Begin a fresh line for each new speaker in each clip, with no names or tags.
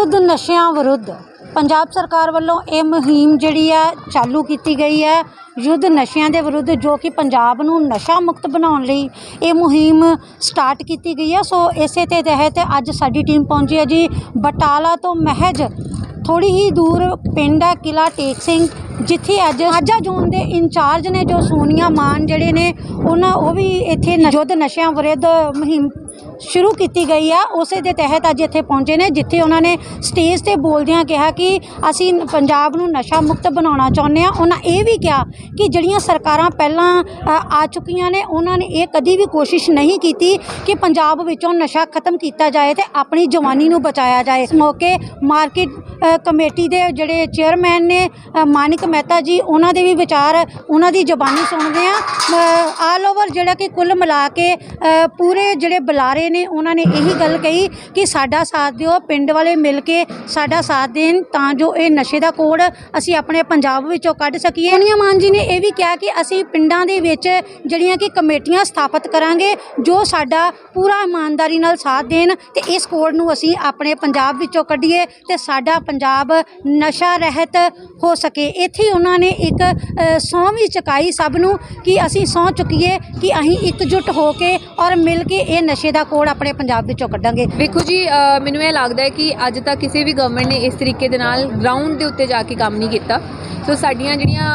ਯੁੱਧ ਨਸ਼ਿਆਂ ਵਿਰੁੱਧ। ਪੰਜਾਬ ਸਰਕਾਰ ਵੱਲੋਂ ਇਹ ਮੁਹਿੰਮ ਜਿਹੜੀ ਹੈ ਚਾਲੂ ਕੀਤੀ ਗਈ ਹੈ ਯੁੱਧ ਨਸ਼ਿਆਂ ਦੇ ਵਿਰੁੱਧ, ਜੋ ਕਿ ਪੰਜਾਬ ਨੂੰ ਨਸ਼ਾ ਮੁਕਤ ਬਣਾਉਣ ਲਈ ਇਹ ਮੁਹਿੰਮ ਸਟਾਰਟ ਕੀਤੀ ਗਈ ਹੈ। ਸੋ ਇਸੇ ਦੇ ਤਹਿਤ ਅੱਜ ਸਾਡੀ ਟੀਮ ਪਹੁੰਚੀ ਹੈ ਜੀ। ਬਟਾਲਾ ਤੋਂ ਮਹਿਜ ਥੋੜੀ ਹੀ ਦੂਰ ਪਿੰਡ ਹੈ ਕਿਲਾ ਟੇਕ ਸਿੰਘ, ਜਿੱਥੇ ਅੱਜ ਆਜਾ ਜ਼ੋਨ ਦੇ ਇੰਚਾਰਜ ਨੇ ਜੋ ਸੋਨੀਆ ਮਾਨ ਜਿਹੜੇ ਨੇ, ਉਹਨਾਂ ਉਹ ਵੀ ਇੱਥੇ ਯੁੱਧ ਨਸ਼ਿਆਂ ਵਿਰੁੱਧ ਮੁਹਿੰਮ ਸ਼ੁਰੂ ਕੀਤੀ ਗਈ ਆ। ਉਸੇ ਦੇ ਤਹਿਤ ਅੱਜ ਇੱਥੇ ਪਹੁੰਚੇ ਨੇ, ਜਿੱਥੇ ਉਹਨਾਂ ਨੇ ਸਟੇਜ ਤੇ ਬੋਲਦਿਆਂ ਕਿਹਾ ਕਿ ਅਸੀਂ ਪੰਜਾਬ ਨੂੰ ਨਸ਼ਾ ਮੁਕਤ ਬਣਾਉਣਾ ਚਾਹੁੰਦੇ ਆ ਉਹਨਾਂ ਇਹ ਵੀ ਕਿਹਾ ਕਿ ਜਿਹੜੀਆਂ ਸਰਕਾਰਾਂ ਪਹਿਲਾਂ ਆ ਚੁੱਕੀਆਂ ਨੇ, ਉਹਨਾਂ ਨੇ ਇਹ ਕਦੀ ਵੀ ਕੋਸ਼ਿਸ਼ ਨਹੀਂ ਕੀਤੀ ਕਿ ਪੰਜਾਬ ਵਿੱਚੋਂ ਨਸ਼ਾ ਖਤਮ ਕੀਤਾ ਜਾਏ ਤੇ ਆਪਣੀ ਜਵਾਨੀ ਨੂੰ ਬਚਾਇਆ ਜਾਏ। ਇਸ ਮੌਕੇ ਮਾਰਕੀਟ ਕਮੇਟੀ ਦੇ ਜਿਹੜੇ ਚੇਅਰਮੈਨ ਨੇ ਮਾਨਿਕ ਮਹਿਤਾ ਜੀ, ਉਹਨਾਂ ਦੇ ਵੀ ਵਿਚਾਰ ਉਹਨਾਂ ਦੀ ਜ਼ੁਬਾਨੀ ਸੁਣਦੇ ਆ ਆਲ ਓਵਰ ਜਿਹੜਾ ਕਿ ਕੁੱਲ ਮਿਲਾ ਕੇ ਪੂਰੇ ਜਿਹੜੇ ਬੁਲਾਰੇ ਨੇ ਉਹਨਾਂ ਨੇ ਇਹੀ ਗੱਲ ਕਹੀ ਕਿ ਸਾਡਾ ਸਾਥ ਦਿਓ ਪਿੰਡ ਵਾਲੇ ਮਿਲ ਕੇ ਸਾਡਾ ਸਾਥ ਦੇਣ ਤਾਂ ਜੋ ਇਹ ਨਸ਼ੇ ਦਾ ਕੋੜ ਅਸੀਂ ਆਪਣੇ ਪੰਜਾਬ ਵਿੱਚੋਂ ਕੱਢ ਸਕੀਏ। ਸੋਨੀਆ ਮਾਨ ਜੀ ਨੇ ਇਹ ਵੀ ਕਿਹਾ ਕਿ ਅਸੀਂ ਪਿੰਡਾਂ ਦੇ ਵਿੱਚ ਜਿਹੜੀਆਂ ਕਿ ਕਮੇਟੀਆਂ ਸਥਾਪਿਤ ਕਰਾਂਗੇ ਜੋ ਸਾਡਾ ਪੂਰਾ ਇਮਾਨਦਾਰੀ ਨਾਲ ਸਾਥ ਦੇਣ ਤੇ ਇਸ ਕੋੜ ਨੂੰ ਅਸੀਂ ਆਪਣੇ ਪੰਜਾਬ ਵਿੱਚੋਂ ਕੱਢੀਏ ਤੇ ਸਾਡਾ ਪੰਜਾਬ ਨਸ਼ਾ ਰਹਿਤ ਹੋ ਸਕੇ। ਇੱਥੇ ਉਹਨਾਂ ਨੇ ਇੱਕ ਅ, ਸਹੁੰ ਵੀ ਚੁਕਾਈ ਸਭ ਨੂੰ ਕਿ ਅਸੀਂ ਸਹੁੰ ਚੁੱਕੀਏ ਕਿ ਅਸੀਂ ਇਕਜੁੱਟ ਹੋ ਕੇ ਔਰ ਮਿਲ ਕੇ ਇਹ ਨਸ਼ੇ ਦਾ ਕੋੜ ਆਪਣੇ ਪੰਜਾਬ ਵਿੱਚੋਂ ਕੱਢਾਂਗੇ।
ਵੇਖੋ ਜੀ ਮੈਨੂੰ ਇਹ ਲੱਗਦਾ ਹੈ ਕਿ ਅੱਜ ਤੱਕ ਕਿਸੇ ਵੀ ਗਵਰਨਮੈਂਟ ਨੇ ਇਸ ਤਰੀਕੇ ਦੇ ਨਾਲ ਗਰਾਊਂਡ ਦੇ ਉੱਤੇ ਜਾ ਕੇ ਕੰਮ ਨਹੀਂ ਕੀਤਾ। ਸੋ ਸਾਡੀਆਂ ਜਿਹੜੀਆਂ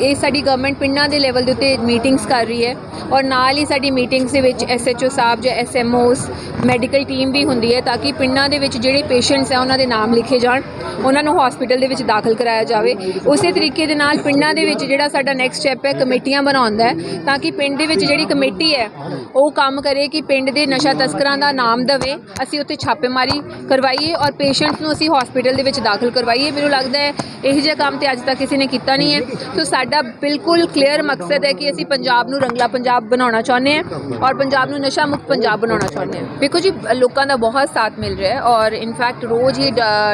ਇਹ ਸਾਡੀ ਗਵਰਨਮੈਂਟ ਪਿੰਡਾਂ ਦੇ ਲੈਵਲ ਦੇ ਉੱਤੇ ਮੀਟਿੰਗਸ ਕਰ ਰਹੀ ਹੈ ਔਰ ਨਾਲ ਹੀ ਸਾਡੀ ਮੀਟਿੰਗਸ ਦੇ ਵਿੱਚ ਐਸਐਚਓ ਸਾਹਿਬ ਜਾਂ ਐਸਐਮਓਸ ਮੈਡੀਕਲ ਟੀਮ ਵੀ ਹੁੰਦੀ ਹੈ ਤਾਂ ਕਿ ਪਿੰਡਾਂ ਦੇ ਵਿੱਚ ਜਿਹੜੇ ਪੇਸ਼ੈਂਟਸ ਆ ਉਹਨਾਂ ਦੇ ਨਾਮ ਲਿਖੇ ਜਾਣ, ਉਹਨਾਂ ਨੂੰ ਹਸਪੀਟਲ ਦੇ ਵਿੱਚ ਦਾਖਲ ਕਰਾਇਆ ਜਾਵੇ। ਉਸੇ ਤਰੀਕੇ ਦੇ ਨਾਲ ਪਿੰਡਾਂ ਦੇ ਵਿੱਚ ਜਿਹੜਾ ਸਾਡਾ ਨੈਕਸਟ ਸਟੈਪ ਹੈ, ਕਮੇਟੀਆਂ ਬਣਾਉਂਦਾ ਹੈ ਤਾਂ ਕਿ ਪਿੰਡ ਦੇ ਵਿੱਚ ਜਿਹੜੀ ਕਮੇਟੀ ਹੈ, ਉਹ ਕੰਮ ਕਰੇ ਕਿ ਪਿੰਡ ਪਿੰਡ ਦੇ ਨਸ਼ਾ ਤਸਕਰਾਂ ਦਾ ਨਾਮ ਦਵੇ, ਅਸੀਂ ਉੱਥੇ ਛਾਪੇਮਾਰੀ ਕਰਵਾਈਏ ਔਰ ਪੇਸ਼ੈਂਟਸ ਨੂੰ ਅਸੀਂ ਹਸਪੀਟਲ ਦੇ ਵਿੱਚ ਦਾਖਲ ਕਰਵਾਈਏ। ਮੈਨੂੰ ਲੱਗਦਾ ਹੈ ਇਹੋ ਜਿਹਾ ਕੰਮ ਤੇ ਅੱਜ ਤੱਕ ਕਿਸੇ ਨੇ ਕੀਤਾ ਨਹੀਂ ਹੈ। ਸੋ ਸਾਡਾ ਬਿਲਕੁਲ ਕਲੀਅਰ ਮਕਸਦ ਹੈ ਕਿ ਅਸੀਂ ਪੰਜਾਬ ਨੂੰ ਰੰਗਲਾ ਪੰਜਾਬ ਬਣਾਉਣਾ ਚਾਹੁੰਦੇ ਹਾਂ ਔਰ ਪੰਜਾਬ ਨੂੰ ਨਸ਼ਾ ਮੁਕਤ ਪੰਜਾਬ ਬਣਾਉਣਾ ਚਾਹੁੰਦੇ ਹਾਂ। ਦੇਖੋ ਜੀ, ਲੋਕਾਂ ਦਾ ਬਹੁਤ ਸਾਥ ਮਿਲ ਰਿਹਾ ਹੈ ਔਰ ਇਨਫੈਕਟ ਰੋਜ਼ ਹੀ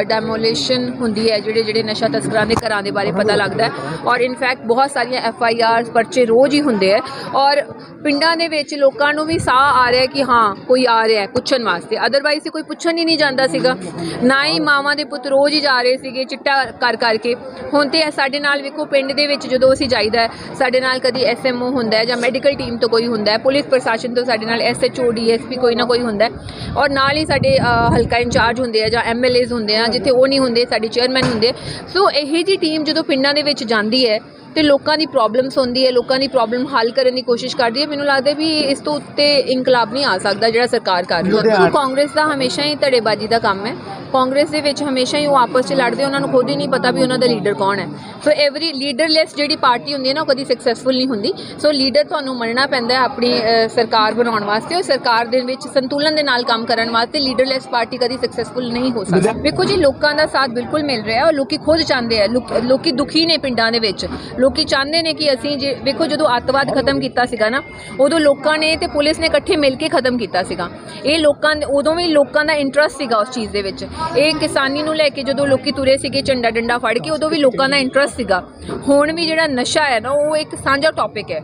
ਡੈਮੋਲੇਸ਼ਨ ਹੁੰਦੀ ਹੈ ਜਿਹੜੇ ਜਿਹੜੇ ਨਸ਼ਾ ਤਸਕਰਾਂ ਦੇ ਘਰਾਂ ਦੇ ਬਾਰੇ ਪਤਾ ਲੱਗਦਾ ਹੈ। ਔਰ ਇਨਫੈਕਟ ਬਹੁਤ ਸਾਰੀਆਂ ਐਫ ਆਈ ਆਰ ਪਰਚੇ ਰੋਜ਼ ਹੀ ਹੁੰਦੇ ਹੈ ਔਰ ਪਿੰਡਾਂ ਦੇ ਵਿੱਚ ਲੋਕਾਂ ਨੂੰ ਵੀ ਸਾਹ ਆ ਰਿਹਾ ਕਿ ਹਾਂ, ਕੋਈ ਆ ਰਿਹਾ ਪੁੱਛਣ ਵਾਸਤੇ। ਅਦਰਵਾਈਜ਼ ਕੋਈ ਪੁੱਛਣ ਹੀ ਨਹੀਂ ਜਾਂਦਾ ਸੀਗਾ। ਨਾ ਹੀ ਮਾਵਾਂ ਦੇ ਪੁੱਤ ਰੋਜ਼ ਹੀ ਜਾ ਰਹੇ ਸੀਗੇ ਚਿੱਟਾ ਕਰ ਕਰਕੇ। ਹੁਣ ਤੇ ਸਾਡੇ ਨਾਲ ਵੇਖੋ, ਪਿੰਡ ਦੇ ਵਿੱਚ ਜਦੋਂ ਅਸੀਂ ਜਾਈਦਾ ਸਾਡੇ ਨਾਲ ਕਦੀ ਐਸਐਮਓ ਹੁੰਦਾ ਜਾਂ ਮੈਡੀਕਲ ਟੀਮ ਤੋਂ ਕੋਈ ਹੁੰਦਾ ਪੁਲਿਸ ਪ੍ਰਸ਼ਾਸਨ ਤੋਂ ਸਾਡੇ ਨਾਲ ਐਸਐਚਓ ਡੀਐਸਪੀ ਕੋਈ ਨਾ ਕੋਈ ਹੁੰਦਾ ਔਰ ਨਾਲ ਹੀ ਸਾਡੇ ਹਲਕਾ ਇੰਚਾਰਜ ਹੁੰਦੇ ਆ ਜਾਂ ਐਮਐਲਏਜ਼ ਹੁੰਦੇ ਆ, ਜਿੱਥੇ ਉਹ ਨਹੀਂ ਹੁੰਦੇ, ਸਾਡੇ ਚੇਅਰਮੈਨ ਹੁੰਦੇ ਸੋ ਇਹੀ ਜੀ ਟੀਮ ਜਦੋਂ ਪਿੰਡਾਂ ਦੇ ਵਿੱਚ ਜਾਂਦੀ ਹੈ ਤੇ ਲੋਕਾਂ ਦੀ ਪ੍ਰੋਬਲਮਸ ਹੁੰਦੀ ਹੈ ਲੋਕਾਂ ਦੀ ਪ੍ਰੋਬਲਮ ਹੱਲ ਕਰਨ ਦੀ ਕੋਸ਼ਿਸ਼ ਕਰਦੀ ਹੈ। ਮੈਨੂੰ ਲੱਗਦਾ ਵੀ ਇਸ ਤੋਂ ਉੱਤੇ ਇਨਕਲਾਬ ਨਹੀਂ ਆ ਸਕਦਾ ਜਿਹੜਾ ਸਰਕਾਰ ਕਰ ਰਹੀ ਹੈ। ਕਾਂਗਰਸ ਦਾ ਹਮੇਸ਼ਾ ਹੀ ਧੜੇਬਾਜ਼ੀ ਦਾ ਕੰਮ ਹੈ। ਕਾਂਗਰਸ ਦੇ ਵਿੱਚ ਹਮੇਸ਼ਾ ਹੀ ਉਹ ਆਪਸ 'ਚ ਲੜਦੇ ਉਹਨਾਂ ਨੂੰ ਖੁਦ ਹੀ ਨਹੀਂ ਪਤਾ ਵੀ ਉਹਨਾਂ ਦਾ ਲੀਡਰ ਕੌਣ ਹੈ। ਸੋ ਐਵਰੀ ਲੀਡਰਲੈਸ ਜਿਹੜੀ ਪਾਰਟੀ ਹੁੰਦੀ ਹੈ ਨਾ ਉਹ ਕਦੀ ਸਕਸੈਸਫੁਲ ਨਹੀਂ ਹੁੰਦੀ। ਸੋ ਲੀਡਰ ਤੁਹਾਨੂੰ ਮੰਨਣਾ ਪੈਂਦਾ ਹੈ ਆਪਣੀ ਸਰਕਾਰ ਬਣਾਉਣ ਵਾਸਤੇ। ਔਰ ਸਰਕਾਰ ਦੇ ਵਿੱਚ ਸੰਤੁਲਨ ਦੇ ਨਾਲ ਕੰਮ ਕਰਨ ਵਾਸਤੇ ਲੀਡਰਲੈਸ ਪਾਰਟੀ ਕਦੀ ਸਕਸੈਸਫੁਲ ਨਹੀਂ ਹੋ ਸਕਦੀ। ਵੇਖੋ ਜੀ ਲੋਕਾਂ ਦਾ ਸਾਥ ਬਿਲਕੁਲ ਮਿਲ ਰਿਹਾ ਹੈ ਔਰ ਲੋਕੀ ਖੁਦ ਚਾਹੁੰਦੇ ਆ ਲੋਕੀ ਦੁਖੀ ਨੇ ਪਿੰਡਾਂ ਦੇ ਵਿੱਚ। ਲੋਕੀ ਚਾਹੁੰਦੇ ਨੇ ਕਿ ਅਸੀਂ ਜੇ, ਵੇਖੋ ਜਦੋਂ ਅੱਤਵਾਦ ਖਤਮ ਕੀਤਾ ਸੀਗਾ ਨਾ, ਉਦੋਂ ਲੋਕਾਂ ਨੇ ਤੇ ਪੁਲਿਸ ਨੇ ਇਕੱਠੇ ਮਿਲ ਕੇ ਖਤਮ ਕੀਤਾ ਸੀਗਾ। ਇਹ ਲੋਕਾਂ ਉਦੋਂ ਵੀ ਲੋਕਾਂ ਦਾ ਇੰਟਰਸਟ ਸੀਗਾ ਉਸ ਚੀਜ਼ ਦੇ ਵਿੱਚ। ਇਹ ਕਿਸਾਨੀ ਨੂੰ ਲੈ ਕੇ ਜਦੋਂ ਲੋਕੀ ਤੁਰੇ ਸੀਗੇ ਝੰਡਾ ਡੰਡਾ ਫੜ ਕੇ, ਉਦੋਂ ਵੀ ਲੋਕਾਂ ਦਾ ਇੰਟਰਸਟ ਸੀਗਾ। ਹੁਣ ਵੀ ਜਿਹੜਾ ਨਸ਼ਾ ਹੈ ਨਾ, ਉਹ ਇੱਕ ਸਾਂਝਾ ਟੌਪਿਕ ਹੈ।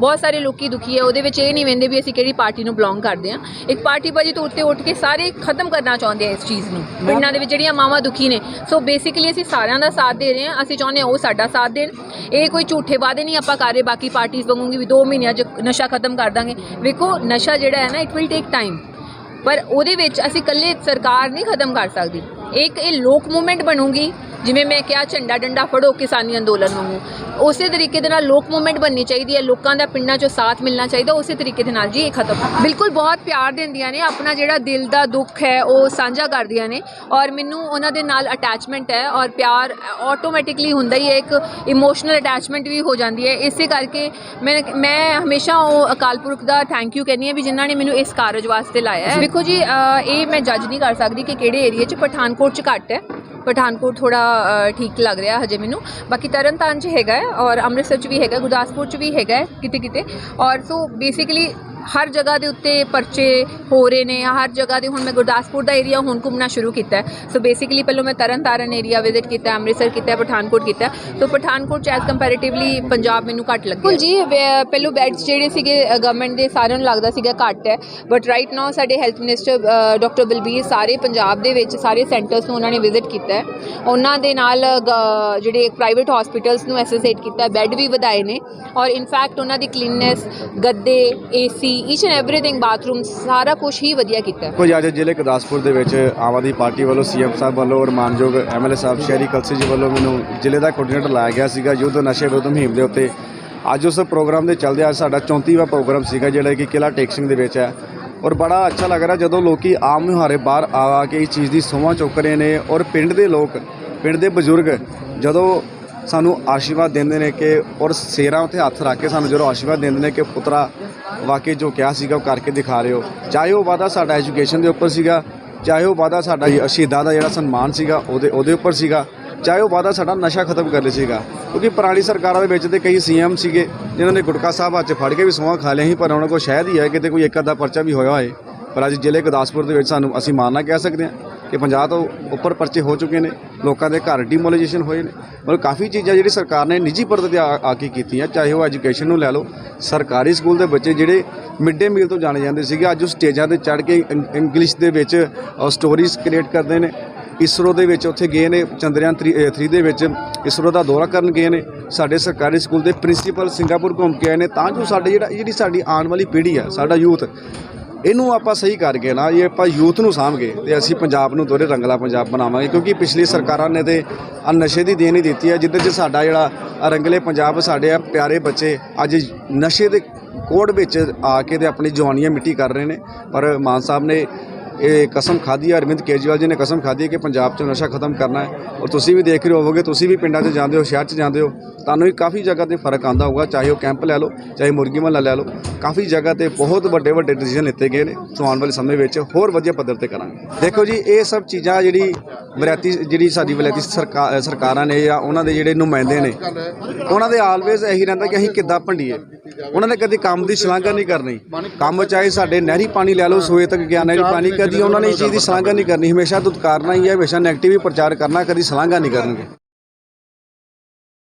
ਬਹੁਤ ਸਾਰੇ ਲੋਕੀ ਦੁਖੀ ਹੈ ਉਹਦੇ ਵਿੱਚ ਇਹ ਨਹੀਂ ਵੰਦੇ ਵੀ ਅਸੀਂ ਕਿਹੜੀ ਪਾਰਟੀ ਨੂੰ ਬਿਲੋਂਗ ਕਰਦੇ ਹਾਂ। ਇੱਕ ਪਾਰਟੀ ਬਾਜੀ ਤੋਂ ਉੱਤੇ ਉੱਠ ਕੇ ਸਾਰੇ ਖਤਮ ਕਰਨਾ ਚਾਹੁੰਦੇ ਆ ਇਸ ਚੀਜ਼ ਨੂੰ। ਪਿੰਡਾਂ ਦੇ ਵਿੱਚ ਜਿਹੜੀਆਂ ਮਾਵਾਂ ਦੁਖੀ ਨੇ ਸੋ ਬੇਸਿਕਲੀ ਅਸੀਂ ਸਾਰਿਆਂ ਦਾ ਸਾਥ ਦੇ ਰਹੇ ਹਾਂ ਅਸੀਂ ਚਾਹੁੰਦੇ ਹਾਂ ਉਹ ਸਾਡਾ ਸਾਥ ਦੇਣ। ਇਹ ਕੋਈ ਝੂਠੇ ਵਾਅਦੇ ਨਹੀਂ ਆਪਾਂ ਕਰ ਰਹੇ ਬਾਕੀ ਪਾਰਟੀਆਂ ਵਾਂਗੂਗੀ ਵੀ 2 ਮਹੀਨਿਆਂ 'ਚ ਨਸ਼ਾ ਖਤਮ ਕਰ ਦਾਂਗੇ। ਵੇਖੋ ਨਸ਼ਾ ਜਿਹੜਾ ਹੈ ਨਾ ਇਟ ਵਿਲ ਟੇਕ ਟਾਈਮ ਪਰ ਉਹਦੇ ਵਿੱਚ ਅਸੀਂ ਇਕੱਲੇ ਸਰਕਾਰ ਨਹੀਂ ਖਤਮ ਕਰ ਸਕਦੀ। ਇੱਕ ਇਹ ਲੋਕ ਮੂਵਮੈਂਟ ਬਣੂਗੀ ਜਿਵੇਂ ਮੈਂ ਕਿਹਾ ਝੰਡਾ ਡੰਡਾ ਫੜੋ ਕਿਸਾਨੀ ਅੰਦੋਲਨ ਵਾਂਗੂ। ਉਸੇ ਤਰੀਕੇ ਦੇ ਨਾਲ ਲੋਕ ਮੂਵਮੈਂਟ ਬਣਨੀ ਚਾਹੀਦੀ ਹੈ ਲੋਕਾਂ ਦਾ ਪਿੰਡਾਂ 'ਚੋਂ ਸਾਥ ਮਿਲਣਾ ਚਾਹੀਦਾ ਉਸੇ ਤਰੀਕੇ ਦੇ ਨਾਲ ਜੀ ਇਹ ਖਤਮ। ਬਿਲਕੁਲ ਬਹੁਤ ਪਿਆਰ ਦਿੰਦੀਆਂ ਨੇ ਆਪਣਾ ਜਿਹੜਾ ਦਿਲ ਦਾ ਦੁੱਖ ਹੈ ਉਹ ਸਾਂਝਾ ਕਰਦੀਆਂ ਨੇ ਔਰ ਮੈਨੂੰ ਉਹਨਾਂ ਦੇ ਨਾਲ ਅਟੈਚਮੈਂਟ ਹੈ ਔਰ ਪਿਆਰ ਆਟੋਮੈਟਿਕਲੀ ਹੁੰਦਾ ਹੀ ਹੈ ਇੱਕ ਇਮੋਸ਼ਨਲ ਅਟੈਚਮੈਂਟ ਵੀ ਹੋ ਜਾਂਦੀ ਹੈ। ਇਸੇ ਕਰਕੇ ਮੈਂ ਮੈਂ ਹਮੇਸ਼ਾ ਉਹ ਅਕਾਲ ਪੁਰਖ ਦਾ ਥੈਂਕ ਯੂ ਕਹਿੰਦੀ ਹਾਂ ਵੀ ਜਿਨ੍ਹਾਂ ਨੇ ਮੈਨੂੰ ਇਸ ਕਾਰਜ ਵਾਸਤੇ ਲਾਇਆ ਹੈ। ਵੇਖੋ ਜੀ ਇਹ ਮੈਂ ਜੱਜ ਨਹੀਂ ਕਰ ਸਕਦੀ ਕਿ ਕਿਹੜੇ ਏਰੀਆ 'ਚ ਪਠਾਨਕੋਟ 'ਚ ਘੱਟ ਹੈ। ਪਠਾਨਕੋਟ ਥੋੜਾ ਠੀਕ ਲੱਗ ਰਿਹਾ ਹਜੇ ਮੈਨੂੰ। ਬਾਕੀ ਤਰਨਤਾਰਨ 'ਚ ਹੈਗਾ ਔਰ ਅੰਮ੍ਰਿਤਸਰ 'ਚ ਵੀ ਹੈਗਾ ਗੁਰਦਾਸਪੁਰ 'ਚ ਵੀ ਹੈਗਾ ਹੈ ਕਿਤੇ ਕਿਤੇ ਔਰ ਸੋ ਬੇਸਿਕਲੀ ਹਰ ਜਗ੍ਹਾ ਦੇ ਉੱਤੇ ਪਰਚੇ ਹੋ ਰਹੇ ਨੇ ਹਰ ਜਗ੍ਹਾ ਦੇ ਹੁਣ ਮੈਂ ਗੁਰਦਾਸਪੁਰ ਦਾ ਏਰੀਆ ਹੁਣ ਘੁੰਮਣਾ ਸ਼ੁਰੂ ਕੀਤਾ ਸੋ ਬੇਸਿਕਲੀ ਪਹਿਲਾਂ ਮੈਂ ਤਰਨਤਾਰਨ ਏਰੀਆ ਵਿਜ਼ਿਟ ਕੀਤਾ, ਅੰਮ੍ਰਿਤਸਰ ਕੀਤਾ, ਪਠਾਨਕੋਟ ਕੀਤਾ ਸੋ ਪਠਾਨਕੋਟ ਚ ਐਸ ਕੰਪੈਰੀਟਿਵਲੀ ਪੰਜਾਬ ਮੈਨੂੰ ਘੱਟ ਲੱਗਿਆ। ਬਿਲਕੁਲ ਜੀ, ਵੇ- ਪਹਿਲੋਂ ਬੈਡਸ ਜਿਹੜੇ ਸੀਗੇ ਗਵਰਨਮੈਂਟ ਦੇ ਸਾਰਿਆਂ ਨੂੰ ਲੱਗਦਾ ਸੀਗਾ ਘੱਟ ਹੈ। ਬਟ ਰਾਈਟ ਨਾਓ ਸਾਡੇ ਹੈਲਥ ਮਿਨਿਸਟਰ ਡਾਕਟਰ ਬਲਬੀਰ ਸਾਰੇ ਪੰਜਾਬ ਦੇ ਵਿੱਚ, ਸਾਰੇ ਸੈਂਟਰਸ ਨੂੰ ਉਹਨਾਂ ਨੇ ਵਿਜ਼ਿਟ ਕੀਤਾ ਉਹਨਾਂ ਦੇ ਨਾਲ ਗ- ਜਿਹੜੇ ਪ੍ਰਾਈਵੇਟ ਹਸਪੀਟਲਸ ਨੂੰ ਐਸੋਸੀਏਟ ਕੀਤਾ ਬੈੱਡ ਵੀ ਵਧਾਏ ਨੇ। ਔਰ ਇਨਫੈਕਟ ਉਹਨਾਂ ਦੀ ਕਲੀਨਨੈਸ ਗੱਦੇ AC each and everything bathroom ਸਾਰਾ ਕੁਝ ਹੀ ਵਧੀਆ ਕੀਤਾ ਹੈ।
ਕੁਝ ਅੱਜ ਜ਼ਿਲ੍ਹੇ ਗੁਰਦਾਸਪੁਰ ਦੇ ਵਿੱਚ ਆਮ ਆਦਮੀ ਪਾਰਟੀ ਵੱਲੋਂ ਸੀਐਮ ਸਾਹਿਬ ਵੱਲੋਂ ਔਰ ਮਾਨਯੋਗ ਐਮਐਲਏ ਸਾਹਿਬ ਸ਼ਹਿਰੀ ਕਲਸੀ ਜੀ ਵੱਲੋਂ ਮੈਨੂੰ ਜ਼ਿਲ੍ਹੇ ਦਾ ਕੋਆਰਡੀਨੇਟਰ ਲਾਇਆ ਗਿਆ ਸੀਗਾ, ਯੁੱਧ ਨਸ਼ੇ ਵਿਰੁੱਧ ਮੁਹਿੰਮ ਦੇ ਉੱਤੇ। ਅੱਜ ਉਸ ਪ੍ਰੋਗਰਾਮ ਦੇ ਚੱਲਦੇ ਅੱਜ ਸਾਡਾ 34ਵਾਂ ਪ੍ਰੋਗਰਾਮ ਸੀਗਾ, ਜਿਹੜਾ ਕਿ ਕਿਲਾ ਟੇਕ ਸਿੰਘ ਦੇ ਵਿੱਚ ਹੈ। ਔਰ ਬੜਾ ਅੱਛਾ ਲੱਗ ਰਿਹਾ ਜਦੋਂ ਲੋਕੀ ਆਮ ਮੁਹਾਰੇ ਬਾਹਰ ਆ ਆ ਕੇ ਇਸ ਚੀਜ਼ ਦੀ ਸੋਹਾਂ ਚੁੱਕ ਰਹੇ ਨੇ ਔਰ ਪਿੰਡ ਦੇ ਲੋਕ, ਪਿੰਡ ਦੇ ਬਜ਼ੁਰਗ ਜਦੋਂ ਸਾਨੂੰ ਆਸ਼ੀਰਵਾਦ ਦਿੰਦੇ ਨੇ ਕਿ ਔਰ ਸੇਰਾਂ ਉੱਤੇ ਹੱਥ ਰੱਖ ਕੇ ਸਾਨੂੰ ਜਦੋਂ ਆਸ਼ੀਰਵਾਦ ਦਿੰਦੇ ਨੇ ਕਿ ਪੁੱਤਰਾ ਵਾਕਈ ਜੋ ਕਿਹਾ ਸੀਗਾ ਉਹ ਕਰਕੇ ਦਿਖਾ ਰਹੇ ਹੋ। ਚਾਹੇ ਉਹ ਵਾਦਾ ਸਾਡਾ ਐਜੂਕੇਸ਼ਨ ਦੇ ਉੱਪਰ ਸੀਗਾ, ਚਾਹੇ ਉਹ ਵਾਦਾ ਸਾਡਾ ਸ਼ਹੀਦਾਂ ਦਾ ਜਿਹੜਾ ਸਨਮਾਨ ਸੀਗਾ, ਉਹਦੇ ਉਹਦੇ ਉੱਪਰ ਸੀਗਾ, ਚਾਹੇ ਉਹ ਵਾਦਾ ਸਾਡਾ ਨਸ਼ਾ ਖਤਮ ਕਰ ਕਰਨੇ ਸੀਗਾ। ਕਿਉਂਕਿ ਪੁਰਾਣੀ ਸਰਕਾਰਾਂ ਦੇ ਵਿੱਚ ਤੇ ਕਈ ਸੀਐਮ ਸੀਗੇ, ਜਿਨ੍ਹਾਂ ਨੇ ਗੁਟਕਾ ਸਾਹਿਬ ਅੱਜ ਫੜ ਕੇ ਵੀ ਸੋਹਾਂ ਖਾ ਲਿਆ ਸੀ, ਪਰ ਉਹਨਾਂ ਕੋਲ ਸ਼ਾਇਦ ਹੀ ਹੈ, ਕਿਤੇ ਕੋਈ ਇੱਕ ਅੱਧਾ ਪਰਚਾ ਵੀ ਹੋਇਆ ਹੋਏ। ਪਰ ਅੱਜ ਜ਼ਿਲ੍ਹੇ ਗੁਰਦਾਸਪੁਰ ਦੇ ਵਿੱਚ ਸਾਨੂੰ ਅਸੀਂ ਮਾਰਨਾ ਕਹਿ ਸਕਦੇ ਹਾਂ ਕਿ 50 ਤੋਂ ਉੱਪਰ ਪਰਚੇ ਹੋ ਚੁੱਕੇ ਨੇ, ਲੋਕਾਂ ਦੇ ਘਰ ਡਿਮੋਲੀਜੇਸ਼ਨ ਹੋਏ ਨੇ। ਮਤਲਬ ਕਾਫੀ ਚੀਜ਼ਾਂ ਜਿਹੜੀ ਸਰਕਾਰ ਨੇ ਨਿੱਜੀ ਪੱਧਰ ਤੇ ਆ ਕੇ ਕੀਤੀਆਂ, ਚਾਹੇ ਉਹ ਐਜੂਕੇਸ਼ਨ ਨੂੰ ਲੈ ਲਓ, ਸਰਕਾਰੀ ਸਕੂਲ ਦੇ ਬੱਚੇ ਜਿਹੜੇ ਮਿਡ ਡੇ ਮੀਲ ਤੋਂ ਜਾਣੇ ਜਾਂਦੇ ਸੀਗੇ, ਅੱਜ ਉਹ ਸਟੇਜਾਂ ਤੇ ਚੜ੍ਹ ਕੇ ਇੰ- ਇੰਗਲਿਸ਼ ਦੇ ਵਿੱਚ ਸਟੋਰੀਜ਼ ਕ੍ਰੀਏਟ ਕਰਦੇ ਨੇ। ਇਸਰੋ ਦੇ ਵਿੱਚ ਉੱਥੇ ਗਏ ਨੇ, ਚੰਦਰਯਾਨ 3 ਦੇ ਵਿੱਚ ਇਸਰੋ ਦਾ ਦੌਰਾ ਕਰਨ ਗਏ ਨੇ। ਸਾਡੇ ਸਰਕਾਰੀ ਸਕੂਲ ਦੇ ਪ੍ਰਿੰਸੀਪਲ ਸਿੰਗਾਪੁਰ ਘੁੰਮ ਕੇ ਆਏ ਨੇ, ਤਾਂ ਜੋ ਸਾਡੇ ਜਿਹੜਾ ਜਿਹੜੀ ਸਾਡੀ ਆਉਣ ਵਾਲੀ ਪੀੜ੍ਹੀ ਆ, ਸਾਡਾ ਯੂਥ ਇਹਨੂੰ ਆਪਾਂ ਸਹੀ ਕਰਕੇ ਨਾ ਇਹ ਆਪਾਂ ਯੂਥ ਨੂੰ ਸਾਂਭਗੇ ਤੇ ਅਸੀਂ ਪੰਜਾਬ ਨੂੰ ਦੋਰੇ ਰੰਗਲਾ ਪੰਜਾਬ ਬਣਾਵਾਂਗੇ, ਕਿਉਂਕਿ ਪਿਛਲੀ ਸਰਕਾਰਾਂ ਨੇ ਤੇ ਆ ਨਸ਼ੇ ਦੀ ਦੇਣ ਹੀ ਦਿੱਤੀ ਹੈ ਜਿੱਦੇ 'ਚ ਸਾਡਾ ਜਿਹੜਾ ਰੰਗਲੇ ਪੰਜਾਬ ਸਾਡੇ ਆ ਪਿਆਰੇ ਬੱਚੇ ਅੱਜ ਨਸ਼ੇ ਦੇ ਕੋੜ ਵਿੱਚ ਆ ਕੇ ਤੇ ਆਪਣੀ ਜਵਾਨੀਆਂ ਮਿੱਟੀ ਕਰ ਰਹੇ ਨੇ। ਪਰ ਮਾਨ ਸਾਹਿਬ ਨੇ ਇਹ ਕਸਮ ਖਾਧੀ ਹੈ ਅਰਵਿੰਦ ਕੇਜਰੀਵਾਲ ਜੀ ਨੇ ਕਸਮ ਖਾਧੀ ਹੈ ਕਿ ਪੰਜਾਬ 'ਚੋਂ ਨਸ਼ਾ ਖਤਮ ਕਰਨਾ ਹੈ ਔਰ ਤੁਸੀਂ ਵੀ ਦੇਖ ਰਹੇ ਹੋਵੋਗੇ, ਤੁਸੀਂ ਵੀ ਪਿੰਡਾਂ 'ਚ ਜਾਂਦੇ ਹੋ, ਸ਼ਹਿਰ 'ਚ ਜਾਂਦੇ ਹੋ, ਤੁਹਾਨੂੰ ਵੀ ਕਾਫੀ ਜਗ੍ਹਾ ਤੇ ਫ਼ਰਕ ਆਂਦਾ ਹੋਊਗਾ, ਚਾਹੇ ਉਹ ਕੈਂਪ ਲੈ ਲਓ, ਚਾਹੇ ਮੁਰਗੀ ਮਹੱਲਾ ਲੈ ਲਓ, ਕਾਫੀ ਜਗ੍ਹਾ ਤੇ ਬਹੁਤ ਵੱਡੇ ਵੱਡੇ ਡਿਸੀਜਨ ਲਿੱਤੇ ਗਏ ਨੇ ਸੋ ਆਉਣ ਵਾਲੇ ਸਮੇਂ ਵਿੱਚ ਹੋਰ ਵਧੀਆ ਪੱਧਰ ਤੇ ਕਰਾਂਗੇ। ਦੇਖੋ ਜੀ, ਇਹ ਸਭ ਚੀਜ਼ਾਂ ਜਿਹੜੀ ਵਲੈਤੀ ਜਿਹੜੀ ਸਾਡੀ ਵਲੈਤੀ ਸਰਕਾਰ ਸਰਕਾਰਾਂ ਨੇ ਜਾਂ ਉਹਨਾਂ ਦੇ ਜਿਹੜੇ ਨੁਮਾਇੰਦੇ ਨੇ, ਉਹਨਾਂ ਦੇ ਆਲਵੇਜ਼ ਇਹੀ ਰਹਿੰਦਾ ਕਿ ਅਸੀਂ ਕਿੱਦਾਂ ਭੰਡੀਏ। ਉਹਨਾਂ ਨੇ ਕਦੀ ਕੰਮ ਦੀ ਸ਼ਲਾਘਾ ਨਹੀਂ ਕਰਨੀ। ਕੰਮ ਚਾਹੇ ਸਾਡੇ ਨਹਿਰੀ ਪਾਣੀ ਲੈ ਲਓ, ਸੋਏ ਤੱਕ ਗਿਆ ਨਹਿਰੀ ਪਾਣੀ, ਕਦੀ ਉਹਨਾਂ ਨੇ ਇਸ ਚੀਜ਼ ਦੀ ਸ਼ਲਾਘਾ ਨਹੀਂ ਕਰਨੀ। ਹਮੇਸ਼ਾ ਦੁਤਕਾਰਨਾ ਹੀ ਹੈ, ਹਮੇਸ਼ਾ ਨੈਗੇਟਿਵ ਹੀ ਪ੍ਰਚਾਰ ਕਰਨਾ, ਕਦੀ ਸ਼ਲਾਘਾ ਨਹੀਂ ਕਰਨਗੇ।